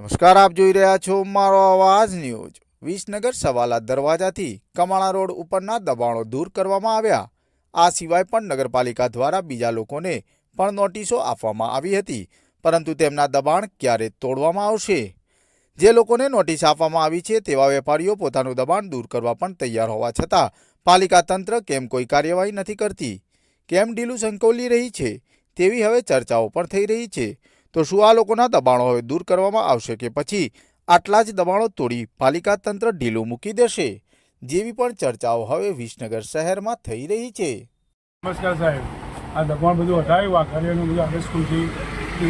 નમસ્કાર, આપ જોઈ રહ્યા છો મારો અવાજ ન્યૂઝ. વિસનગર સવાલા દરવાજાથી કમાણા રોડ ઉપરના દબાણો દૂર કરવામાં આવ્યા. આ સિવાય પણ નગરપાલિકા દ્વારા બીજા લોકોને પણ નોટિસો આપવામાં આવી હતી, પરંતુ તેમના દબાણ ક્યારે તોડવામાં આવશે? જે લોકોને નોટિસ આપવામાં આવી છે તેવા વેપારીઓ પોતાનું દબાણ દૂર કરવા પણ તૈયાર હોવા છતાં પાલિકા તંત્ર કેમ કોઈ કાર્યવાહી નથી કરતી? કેમ ઢીલું સંકોલી રહી છે? તેવી હવે ચર્ચાઓ પણ થઈ રહી છે. તો શું આ લોકોના દબાણો હવે દૂર કરવામાં આવશે કે પછી? આટલા જ દબાણો તોડી પાલિકા તંત્ર ઢીલું મૂકી દેશે, જેવી પણ ચર્ચાઓ હવે વિસનગર શહેરમાં થઈ રહી છે. નમસ્કાર સાહેબ. આ દબાણ બધું હટાવ્યું કાર્યનું બધું આગળ સ્કૂલથી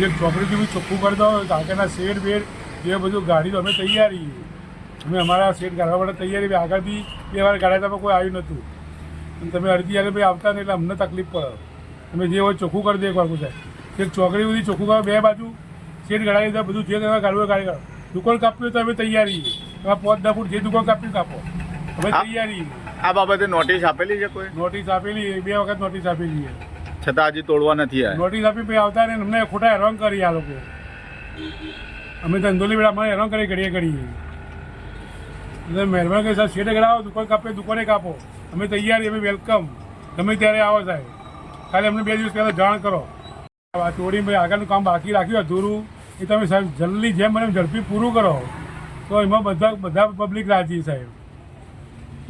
જે ચોકડીથી જેવું ચોખ્ખું હોય તો આગળના શેડ બેડ એ બધું ગાડી તો અમે તૈયારી અમે અમારા શેડ કાઢવા માટે તૈયારી આગળથી બે વાર ગાડા કોઈ આવ્યું નહોતું. તમે અડધી આગળ ભાઈ આવતા નહીં, એટલે અમને તકલીફ પડે. તમે જે હોય ચોખ્ખું કરી દે એક વાર સાહેબ એક ચોકડી બધી ચોખ્ખું કરવા બે બાજુ શેડ ગળાવી દીધા બધું જે તમે ગાડવું કાઢી કરો. દુકાન હોય તો અમે તૈયારી તમે પાંચ દસ ફૂટ જે દુકાન કાપ્યું કાપો. અમે તૈયારી આ બાબતે નોટિસ આપેલી છે કોઈ? નોટિસ આપેલી બે વખત નોટિસ આપેલી છે. છતાં હજી તોડવા નથી નોટિસ આપી પછી આવતા ને અમને ખોટા હેરાન કરી આ લોકો. અમે ધંધોલી બેડા અમારે હેરાન કરી ઘડીએ ઘડીએ. એટલે મહેરબાની કરી સાહેબ શેઠે ગળાવો દુકાન કાપે દુકાને કાપો. અમે તૈયારી અમે વેલકમ. ગમે ત્યારે આવો સાહેબ. ખાલી અમને બે દિવસ પહેલાં જાણ કરો. ચોરી આગળનું કામ બાકી રાખ્યું, અધૂરું. એ તમે સાહેબ જલ્દી જેમ મને ઝડપી પૂરું કરો. તો એમાં બધા બધા પબ્લિક રાજી સાહેબ.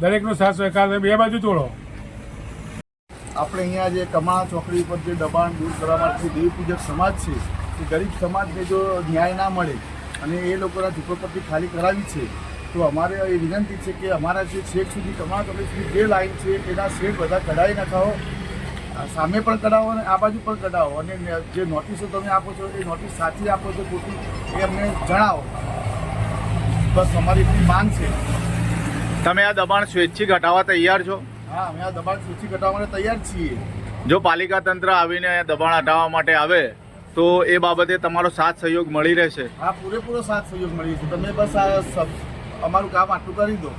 દરેકનો સાથ સ્વીકાર. બે બાજુ તોડો. આપણે અહીંયા જે કમાણા ચોકડી ઉપર જે દબાણ દૂર કરવા માટે દેવપૂજક સમાજ છે, એ ગરીબ સમાજને જો ન્યાય ના મળે અને એ લોકોના ઝૂંપડપટ્ટી ખાલી કરાવી છે, તો અમારે એ વિનંતી છે કે અમારા જે છેક સુધી કમાણા ચોકડી સુધી જે લાઈન છે, એના શેડ બધા કઢાવી નખાવો આ સામે પણ કઢાવો અને આ બાજુ પણ કઢાવો. અને જે નોટિસો તમે આપો છો એ નોટિસ સાચી આપો છો ખોટી એ અમને જણાવો. બસ અમારી એટલી માંગ છે. તમે આ દબાણ સ્વૈચ્છિક હટાવવા તૈયાર છો? હા અમે આ દબાણ સ્વૈચ્છિક હટાવવા માટે તૈયાર છીએ. જો પાલિકા તંત્ર આવીને દબાણ હટાવવા માટે આવે તો એ બાબતે તમારો સાથ સહયોગ મળી રહેશે. હા પૂરેપૂરો સાથ સહયોગ મળી છે તમે બસ આ અમારું કામ આટલું કરી દો.